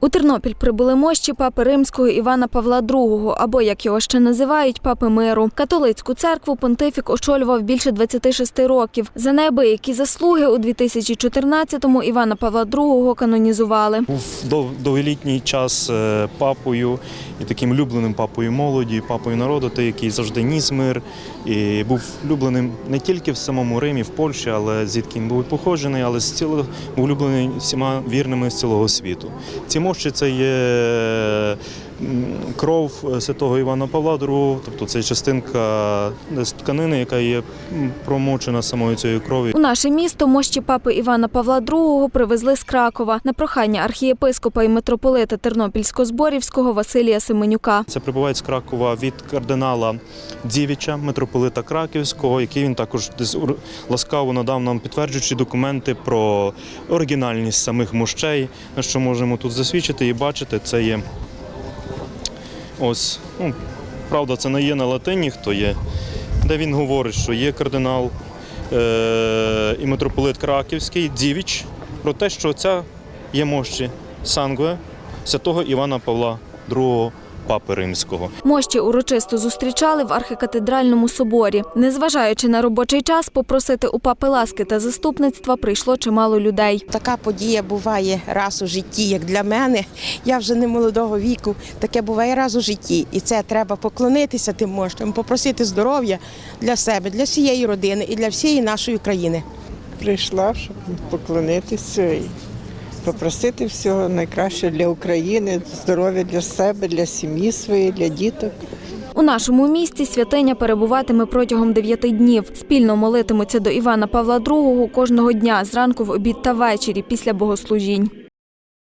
У Тернопіль прибули мощі папи римського Івана Павла II, або як його ще називають, папи миру. Католицьку церкву понтифік очолював більше 26 років. За неабиякі заслуги у 2014-му Івана Павла II канонізували. Був довголітній час е, папою і таким улюбленим папою молоді, папою народу, той, який завжди ніс мир. І був улюбленим не тільки в самому Римі, в Польщі, але звідки він був походжений, але з цілого був улюблений всіма вірними з цілого світу. Ці мощі це є м, кров е, святого Івана Павла II, тобто це частинка тканини, яка є промочена самою цією кров'ю. У наше місто мощі папи Івана Павла II привезли з Кракова на прохання архієпископа і митрополита Тернопільсько-Зборівського Василія Семенюка. Це прибувають з Кракова від кардинала Дівіча, митрополита Краківського, який він також десь ласкаво надав нам підтверджуючі документи про оригінальність самих мощей, на що можемо тут засвідчити і бачити. Це є ось, ну, правда, це не є на латині, хто є, де він говорить, що є кардинал е- і митрополит Краківський, Дівіч, про те, що ця є мощі Сангве святого Івана Павла II Папи Римського. Мощі урочисто зустрічали в архікатедральному соборі. Незважаючи на робочий час, попросити у папи ласки та заступництва прийшло чимало людей. Така подія буває раз у житті, як для мене. Я вже не молодого віку. Таке буває раз у житті. І це треба поклонитися тим мощам, попросити здоров'я для себе, для всієї родини і для всієї нашої країни. прийшла, щоб поклонитися і попросити всього найкраще для України, здоров'я для себе, для сім'ї своєї, для діток. У нашому місті святиня перебуватиме протягом дев'яти днів. Спільно молитимуться до Івана Павла II кожного дня зранку в обід та ввечері після богослужінь.